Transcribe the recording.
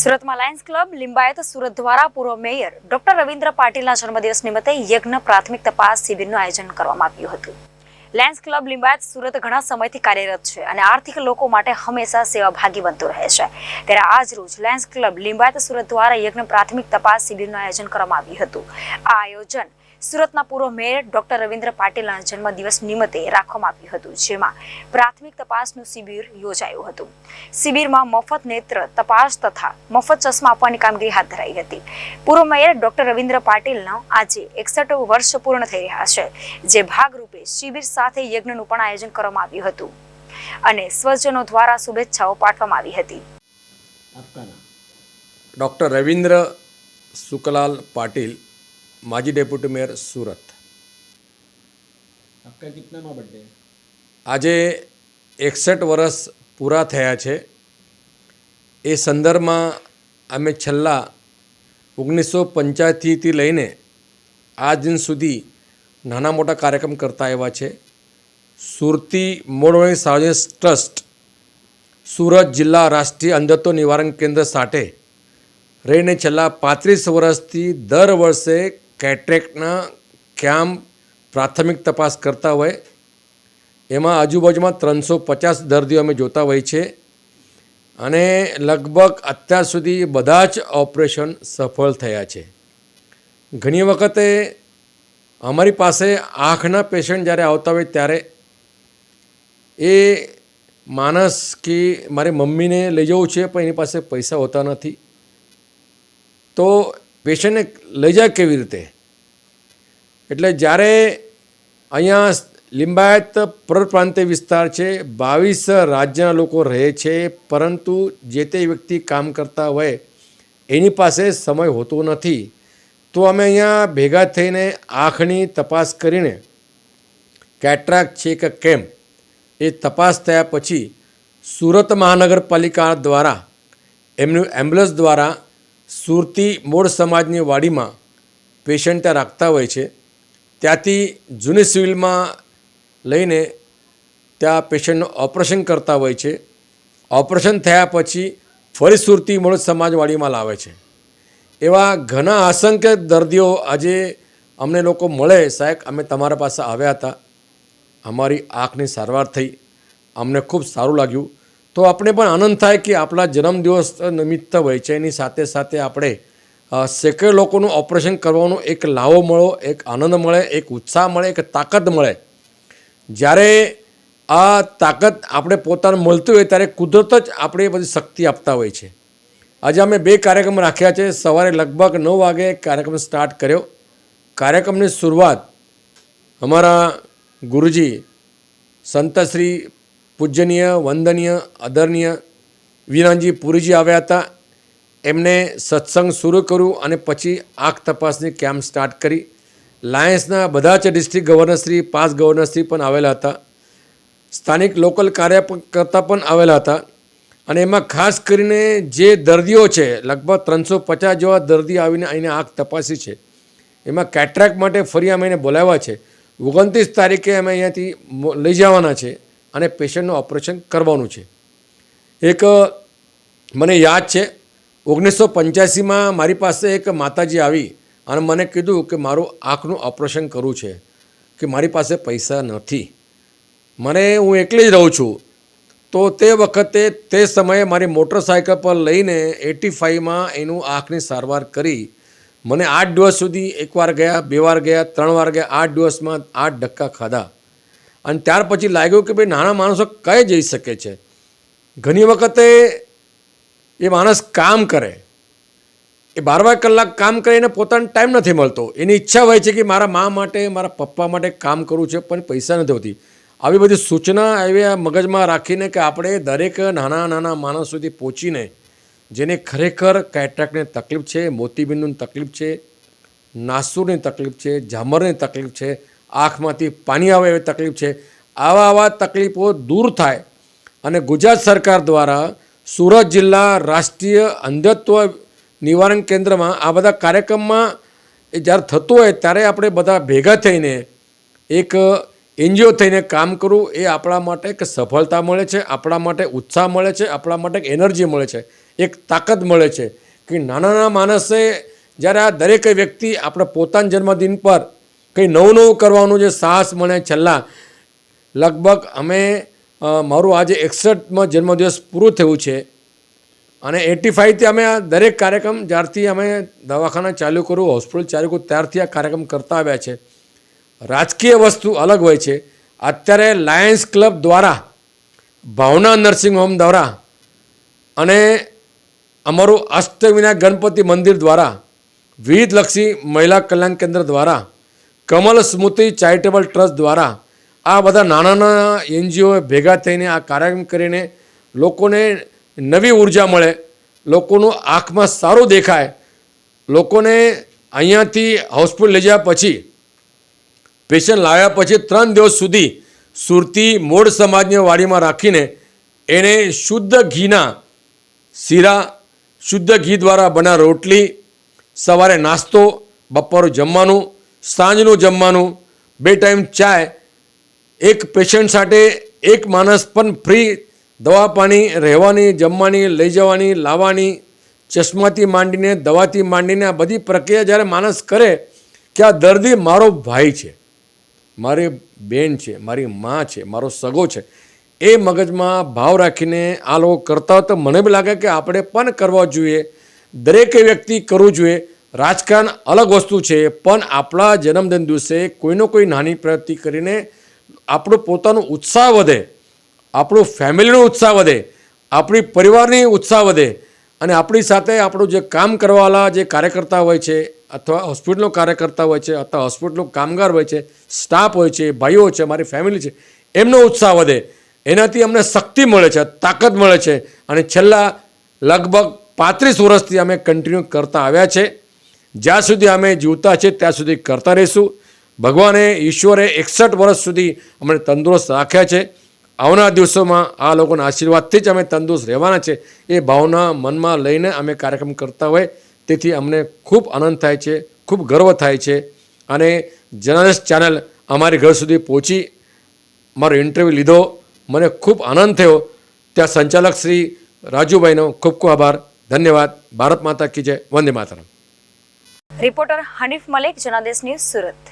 સુરતમાં Lions club Limbayat Surat દ્વારા પૂર્વ મેયર ડોક્ટર રવિન્દ્ર પાટીલના જન્મદિવસ નિમિત્તે યજ્ઞ પ્રાથમિક તપાસ શિબિરનું આયોજન કરવામાં આવ્યું હતું. લાયન્સ ક્લબ લિંબાયત સુરત ઘણા સમયથી કાર્યરત છે અને આર્થિક લોકો માટે હંમેશા સેવાભાગી બનતું રહે છે. ત્યારે આજ રોજ લાયન્સ ક્લબ લિંબાયત સુરત દ્વારા યજ્ઞ પ્રાથમિક તપાસ શિબિરનું આયોજન કરવામાં આવ્યું હતું. આ આયોજન સુરતના પૂર્વ મેયર ડોક્ટર રવિન્દ્ર પાટીલના જન્મદિવસ નિમિત્તે રાખવામાં આવ્યું હતું, જેમાં પ્રાથમિક તપાસનું શિબિર યોજાયું હતું. શિબિરમાં મફત નેત્ર, તપાસ તથા મફત ચશ્મા આપવાની કામગીરી હાથ ધરાઈ હતી. પૂર્વ મેયર ડોક્ટર રવિન્દ્ર પાટીલનો આજે એકસઠ વર્ષ પૂર્ણ થઈ રહ્યા છે, જે ભાગરૂપે શિબિર સાથે યજ્ઞનું પણ આયોજન કરવામાં આવ્યું હતું અને સ્વજનો દ્વારા શુભેચ્છાઓ પાઠવવામાં આવી હતી. ડૉક્ટર રવિન્દ્ર શુકલાલ પાટીલ माजी डेप्युटी मेयर સુરત आपका कितना बर्थडे है આજે એકસઠ વર્ષ પૂરા થયા છે એ સંદર્ભમાં અમે છેલ્લા ઓગણીસો પંચ્યાસીથી લઈને આ દિન સુધી નાના મોટા કાર્યક્રમ કરતા આવ્યા છે સુરતી મોડવણી સાર્વજનિક ટ્રસ્ટ સુરત જિલ્લા રાષ્ટ્રીય અંધત્વ નિવારણ કેન્દ્ર સાથે રહીને છેલ્લા પાંત્રીસ વર્ષથી દર વર્ષે કેટ્રેક્ટના કેમ્પ પ્રાથમિક તપાસ કરતા હોય, એમાં આજુબાજુમાં ત્રણસો પચાસ દર્દીઓ અમે જોતા હોય છે અને લગભગ અત્યાર સુધી બધા જ ઓપરેશન સફળ થયા છે. ઘણી વખતે અમારી પાસે આંખના પેશન્ટ જ્યારે આવતા હોય ત્યારે એ માણસ કે મારી મમ્મીને લઈ જવું છે પણ એની પાસે પૈસા હોતા નથી. તો પેશન્ટને લઈ જાય કેવી રીતે? એટલે જ્યારે અહીંયા લિંબાયત પરપ્રાંતીય વિસ્તાર છે, બાવીસ રાજ્યના લોકો રહે છે, પરંતુ જે તે વ્યક્તિ કામ કરતા હોય, એની પાસે સમય હોતો નથી. તો અમે અહીંયા ભેગા થઈને આંખની તપાસ કરીને, કેટ્રાક છે કે કેમ, એ તપાસ થયા પછી સુરત મહાનગરપાલિકા દ્વારા, એમનું એમ્બ્યુલન્સ દ્વારા સુરતી મૂળ સમાજની વાડીમાં પેશન્ટ ત્યાં રાખતા હોય છે. ત્યાંથી જૂની સિવિલમાં લઈને ત્યાં પેશન્ટનું ઓપરેશન કરતા હોય છે. ઓપરેશન થયા પછી ફરી સુરતી મૂળ સમાજવાડીમાં લાવે છે. એવા ઘણા અસંખ્ય દર્દીઓ આજે અમને લોકો મળે. સાહેબ, અમે તમારા પાસે આવ્યા હતા. અમારી આંખની સારવાર થઈ. અમને ખૂબ સારું લાગ્યું. તો આપણે પણ આનંદ થાય કે આપણા જન્મદિવસ નિમિત્ત હોય છે એની સાથે સાથે આપણે સેંકડો લોકોનું ઓપરેશન કરવાનો એક લાવો મળો એક આનંદ મળે, એક ઉત્સાહ મળે, એક તાકાત મળે. જ્યારે આ તાકાત આપણે પોતાને મળતી હોય ત્યારે કુદરત જ આપણે બધી શક્તિ આપતા હોય છે. આજે અમે બે કાર્યક્રમ રાખ્યા છે. સવારે લગભગ નવ વાગે કાર્યક્રમ સ્ટાર્ટ કર્યો. કાર્યક્રમની શરૂઆત અમારા ગુરુજી, સંતશ્રી પૂજનીય, વંદનીય, આદરણીય વિરાનજી પુરીજી આવ્યા હતા. એમને સત્સંગ શરૂ કર્યું અને પછી આંખ તપાસની કેમ્પ સ્ટાર્ટ કરી. લાયન્સના બધા જ ડિસ્ટ્રિક્ટ ગવર્નરશ્રી, પાસ ગવર્નરશ્રી પણ આવેલા હતા. સ્થાનિક લોકલ કાર્યકર્તા પણ આવેલા હતા. અને એમાં ખાસ કરીને જે દર્દીઓ છે, લગભગ ત્રણસો પચાસ જેવા દર્દી આવીને અહીંને આંખ તપાસી છે. એમાં કેટ્રેક માટે ફરી અમે એને બોલાવ્યા છે. ઓગણત્રીસ તારીખે અમે અહીંયાથી લઈ જવાના છે. અને પેશન્ટનું ઓપરેશન કરવાનું છે. એક મને યાદ છે, ઓગણીસો પંચ્યાસીમાં મારી પાસે એક માતાજી આવી અને મને કીધું કે મારું આંખનું ઓપરેશન કરવું છે, કે મારી પાસે પૈસા નથી. મને, હું એકલી જ રહું છું. તો તે વખતે, તે સમયે મારી મોટરસાયકલ પર લઈને એટી ફાઇવમાં એનું આંખની સારવાર કરી. મને આઠ દિવસ સુધી એકવાર ગયા, બે વાર ગયા, ત્રણ વાર ગયા, આઠ દિવસમાં આઠ ધક્કા ખાધા. અને ત્યાર પછી લાગ્યું કે ભાઈ નાના માણસો કઈ જઈ શકે છે? ઘણી વખતે એ માણસ કામ કરે. એ બાર બાર કલાક કામ કરીને પોતાનો ટાઈમ નથી મળતો. એની ઈચ્છા હોય છે કે મારા મા માટે, મારા પપ્પા માટે કામ કરવું છે, પણ પૈસા નથી હોતી. આવી બધી સૂચના એવી આ મગજમાં રાખીને કે આપણે દરેક નાના નાના માણસ સુધી પહોંચીને જેને ખરેખર કેટ્રેક્ટની તકલીફ છે મોતીબિંદુની તકલીફ છે, નાસુરની તકલીફ છે, ઝામરની તકલીફ છે આંખમાંથી પાણી આવે એવી તકલીફ છે. આવા આવા તકલીફો દૂર થાય અને ગુજરાત સરકાર દ્વારા સુરત જિલ્લા રાષ્ટ્રીય અંધત્વ નિવારણ કેન્દ્રમાં આ બધા કાર્યક્રમમાં એ જ્યારે થતું હોય ત્યારે આપણે બધા ભેગા થઈને એક એનજીઓ થઈને કામ કરવું એ આપણા માટે એક સફળતા મળે છે, આપણા માટે ઉત્સાહ મળે છે, આપણા માટે એક એનર્જી મળે છે, એક તાકાત મળે છે કે નાના નાના માણસે જ્યારે આ દરેક વ્યક્તિ આપણા પોતાના જન્મદિન પર કંઈ નવું નવું કરવાનું જે સાહસ મળે છેલ્લા. લગભગ અમે મારું આજે એકસઠમાં જન્મદિવસ પૂરું થયું છે. અને એટી ફાઇવથી અમે આ દરેક કાર્યક્રમ જ્યારથી અમે દવાખાના ચાલુ કર્યું, હોસ્પિટલ ચાલુ કર્યું, ત્યારથી આ કાર્યક્રમ કરતા આવ્યા છે. રાજકીય વસ્તુ અલગ હોય છે. અત્યારે લાયન્સ ક્લબ દ્વારા, ભાવના નર્સિંગ હોમ દ્વારા અને અમારું અષ્ટવિનાયક ગણપતિ મંદિર દ્વારા, વિવિધલક્ષી મહિલા કલ્યાણ કેન્દ્ર દ્વારા કમલ સ્મૃતિ ચેરિટેબલ ટ્રસ્ટ દ્વારા આ બધા નાના નાના એનજીઓ ભેગા થઈને આ કાર્યક્રમ કરીને લોકોને નવી ઊર્જા મળે, લોકોનું આંખમાં સારું દેખાય, લોકોને અહીંયાથી હોસ્પિટલ લઈ જ્યા પછી પેશન્ટ લાવ્યા પછી ત્રણ દિવસ સુધી સુરતી મોડ સમાજની વાડીમાં રાખીને એને શુદ્ધ ઘીના શીરા, શુદ્ધ ઘી દ્વારા બના રોટલી, સવારે નાસ્તો બપોરનું જમવાનું સાંજનું જમવાનું, બે ટાઈમ ચાય, એક પેશન્ટ સાથે એક માણસ પણ ફ્રી દવા પાણી, રહેવાની, જમવાની, લઈ જવાની, લાવવાની, ચશ્માથી માંડીને, દવાથી માંડીને આ બધી પ્રક્રિયા જ્યારે માણસ કરે, કે આ દર્દી મારો ભાઈ છે, મારી બેન છે, મારી મા છે, મારો સગો છે, એ મગજમાં ભાવ રાખીને આ લોકો કરતા તો મને બી લાગે કે આપણે પણ કરવા જોઈએ, દરેક વ્યક્તિ કરવું જોઈએ રાજકારણ અલગ વસ્તુ છે, પણ આપણા જન્મદિન દિવસે કોઈનો કોઈ નાની પ્રગતિ કરીને આપણું પોતાનો ઉત્સાહ વધે, આપણું ફેમિલીનો ઉત્સાહ વધે, આપણી પરિવારની ઉત્સાહ વધે અને આપણી સાથે આપણું જે કામ કરવાવાળા જે કાર્યકર્તા હોય છે અથવા હોસ્પિટલનો કાર્યકર્તા હોય છે અથવા હોસ્પિટલનો કામગાર હોય છે સ્ટાફ હોય છે, ભાઈઓ છે, મારી ફેમિલી છે, એમનો ઉત્સાહ વધે. એનાથી અમને શક્તિ મળે છે, તાકાત મળે છે અને છેલ્લા લગભગ પાંત્રીસ વર્ષથી અમે કન્ટિન્યુ કરતા આવ્યા છે. જ્યાં સુધી અમે જીવતા છે ત્યાં સુધી કરતા રહીશું. ભગવાને ઈશ્વરે એકસઠ વર્ષ સુધી અમને તંદુરસ્ત રાખ્યા છે. આવનારા દિવસોમાં આ લોકોના આશીર્વાદથી જ અમે તંદુરસ્ત રહેવાના છે. એ ભાવના મનમાં લઈને અમે કાર્યક્રમ કરતા હોય, તેથી અમને ખૂબ આનંદ થાય છે, ખૂબ ગર્વ થાય છે. અને જર્નલિસ્ટ ચેનલ અમારી ઘર સુધી પહોંચી, મારો ઇન્ટરવ્યૂ લીધો, મને ખૂબ આનંદ થયો. ત્યાં સંચાલક શ્રી રાજુભાઈનો ખૂબ ખૂબ આભાર. ધન્યવાદ. ભારત માતા કી જય. Vande Mataram. Reporter Hanif Malik Janadesh news Surat.